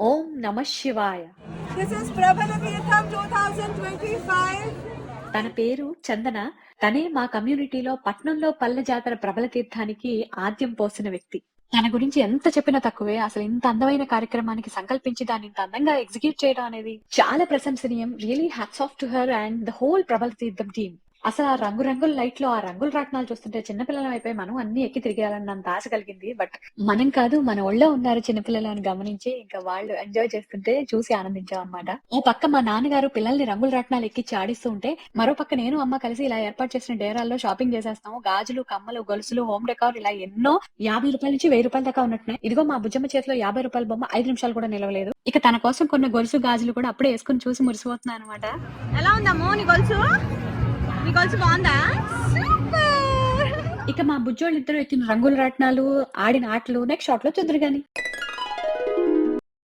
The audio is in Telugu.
ఓం నమ శివాయ. This is Prabhala Tirtham 2025. తన పేరు చందన. తనే మా కమ్యూనిటీలో పట్నంలో పల్లె జాతర ప్రబల తీర్థానికి ఆద్యం పోసిన వ్యక్తి. తన గురించి ఎంత చెప్పినా తక్కువే. అసలు ఇంత అందమైన కార్యక్రమానికి సంకల్పించి దాన్ని ఇంత అందంగా ఎగ్జిక్యూట్ చేయడం అనేది చాలా ప్రశంసనీయం. Really hats off to her and the whole Prabala Theertham team అసలు ఆ రంగురంగుల లైట్లో ఆ రంగుల రాట్నాలు చూస్తుంటే చిన్నపిల్లలం అయిపోయి మనం అన్ని ఎక్కి తిరిగేయాలన్నంత ఆశ కలిగింది. బట్ మనం కాదు మన ఒళ్ళో ఉన్నారు చిన్నపిల్లలు అని గమనించి ఇంకా వాళ్ళు ఎంజాయ్ చేస్తుంటే చూసి ఆనందించాం అనమాట ఓ పక్క మా నాన్నగారు పిల్లల్ని రంగుల రాట్నాలు ఎక్కించి ఆడిస్తూ ఉంటే మరో పక్క నేను అమ్మ కలిసి ఇలా ఏర్పాటు చేసిన డేరాల్లో షాపింగ్ చేసేస్తాము గాజులు కమ్మలు గొలుసులు హోమ్ డెకార్ ఇలా ఎన్నో యాభై రూపాయల నుంచి వెయ్యి రూపాయల దాకా ఉన్నట్టున్నాయి. ఇదిగో మా బుజ్జమ్మ చేతిలో యాభై రూపాయల బొమ్మ ఐదు నిమిషాలు కూడా నిలవలేదు. ఇక తన కోసం కొన్ని గొలుసు గాజులు కూడా అప్పుడే వేసుకుని చూసి మురిసిపోతున్నాను అనమాట ఎలా ఉందా మోని గొలుసు? బాగుందా? ఇక మా బుజ్జోళ్ళు ఇద్దరు ఎక్కిన రంగుల రాట్నాలు ఆడిన ఆటలు నెక్స్ట్ షాట్లో చూద్దరు గాని